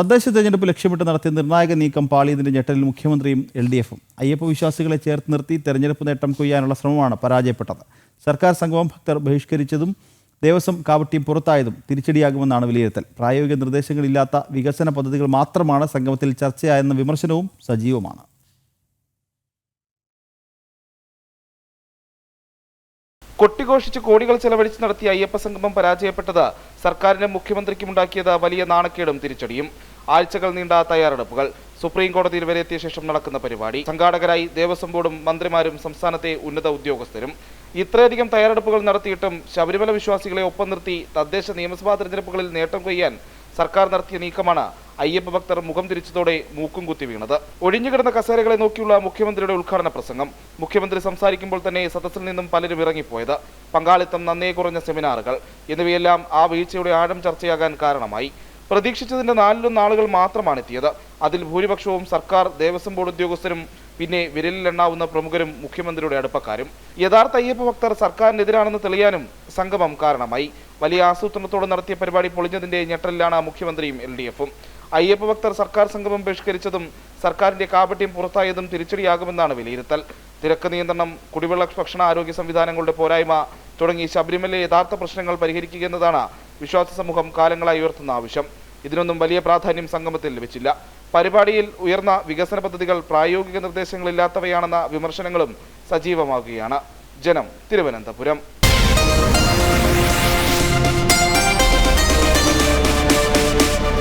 തദ്ദേശ തെരഞ്ഞെടുപ്പ് ലക്ഷ്യമിട്ട് നടത്തിയ നിർണായക നീക്കം പാളിയതിന്റെ ഞെട്ടലിൽ മുഖ്യമന്ത്രിയും എൽ ഡി എഫും. അയ്യപ്പ വിശ്വാസികളെ ചേർത്ത് നിർത്തി തെരഞ്ഞെടുപ്പ് നേട്ടം കൊയ്യാനുള്ള ശ്രമമാണ് പരാജയപ്പെട്ടത്. സർക്കാർ സംഗമം ഭക്തർ ബഹിഷ്കരിച്ചതും ദേവസ്വം കാവട്ടിയും പുറത്തായതും തിരിച്ചടിയാകുമെന്നാണ് വിലയിരുത്തൽ. പ്രായോഗിക നിർദ്ദേശങ്ങളില്ലാത്ത വികസന പദ്ധതികൾ മാത്രമാണ് സംഗമത്തിൽ ചർച്ചയായെന്ന വിമർശനവും സജീവമാണ്. കൊട്ടിഘോഷിച്ച് കോടികൾ ചെലവഴിച്ച് നടത്തിയ അയ്യപ്പ സംഗമം പരാജയപ്പെട്ടത് സർക്കാരിനും മുഖ്യമന്ത്രിക്കും ഉണ്ടാക്കിയത് വലിയ നാണക്കേടും തിരിച്ചടിയും. ആഴ്ചകൾ നീണ്ട തയ്യാറെടുപ്പുകൾ. സുപ്രീം കോടതിയിൽ വരെ എത്തിയ ശേഷം നടക്കുന്ന പരിപാടി. സംഘാടകരായി ദേവസ്വം ബോർഡും മന്ത്രിമാരും സംസ്ഥാനത്തെ ഉന്നത ഉദ്യോഗസ്ഥരും. ഇത്രയധികം തയ്യാറെടുപ്പുകൾ നടത്തിയിട്ടും ശബരിമല വിശ്വാസികളെ ഒപ്പം നിർത്തി തദ്ദേശ നിയമസഭാ തെരഞ്ഞെടുപ്പുകളിൽ നേട്ടം കൊയ്യാൻ സർക്കാർ നടത്തിയ നീക്കമാണ് അയ്യപ്പ ഭക്തർ മുഖം തിരിച്ചതോടെ മൂക്കും കുത്തി വീണത്. ഒഴിഞ്ഞുകിടന്ന കസേരകളെ നോക്കിയുള്ള മുഖ്യമന്ത്രിയുടെ ഉദ്ഘാടന പ്രസംഗം. മുഖ്യമന്ത്രി സംസാരിക്കുമ്പോൾ തന്നെ സദസ്സിൽ നിന്നും പലരും ഇറങ്ങിപ്പോയത്. പങ്കാളിത്തം നന്നേ കുറഞ്ഞ സെമിനാറുകൾ. എന്നിവയെല്ലാം ആ വീഴ്ചയുടെ ആഴം ചർച്ചയാകാൻ കാരണമായി. പ്രതീക്ഷിച്ചതിന്റെ നാലിലൊന്ന് ആളുകൾ മാത്രമാണ് എത്തിയത് അതിൽ ഭൂരിപക്ഷവും സർക്കാർ ദേവസ്വം ബോർഡ് ഉദ്യോഗസ്ഥരും പിന്നെ വിരലിലെണ്ണാവുന്ന പ്രമുഖരും മുഖ്യമന്ത്രിയുടെ അടുപ്പക്കാരും. യഥാർത്ഥ അയ്യപ്പ ഭക്തർ സർക്കാരിനെതിരാണെന്ന് തെളിയാനും സംഗമം കാരണമായി. വലിയ ആസൂത്രണത്തോടെ നടത്തിയ പരിപാടി പൊളിഞ്ഞതിന്റെ ഞെട്ടലിലാണ് മുഖ്യമന്ത്രിയും എൽ ഡി എഫും. അയ്യപ്പ ഭക്തർ സർക്കാർ സംഗമം ബഹിഷ്കരിച്ചതും സർക്കാരിന്റെ കാപട്യം പുറത്തായതും തിരിച്ചടിയാകുമെന്നാണ് വിലയിരുത്തൽ. തിരക്ക് നിയന്ത്രണം കുടിവെള്ള ഭക്ഷണ ആരോഗ്യ സംവിധാനങ്ങളുടെ പോരായ്മ തുടങ്ങി ശബരിമല യഥാർത്ഥ പ്രശ്നങ്ങൾ പരിഹരിക്കുക എന്നതാണ് വിശ്വാസ സമൂഹം കാലങ്ങളായി ഉയർത്തുന്ന ആവശ്യം. ഇതിനൊന്നും വലിയ പ്രാധാന്യം സംഗമത്തിൽ ലഭിച്ചില്ല പരിപാടിയിൽ ഉയർന്ന വികസന പദ്ധതികൾ പ്രായോഗിക നിർദ്ദേശങ്ങളില്ലാത്തവയാണെന്ന വിമർശനങ്ങളും സജീവമാകുകയാണ് ജനം തിരുവനന്തപുരം.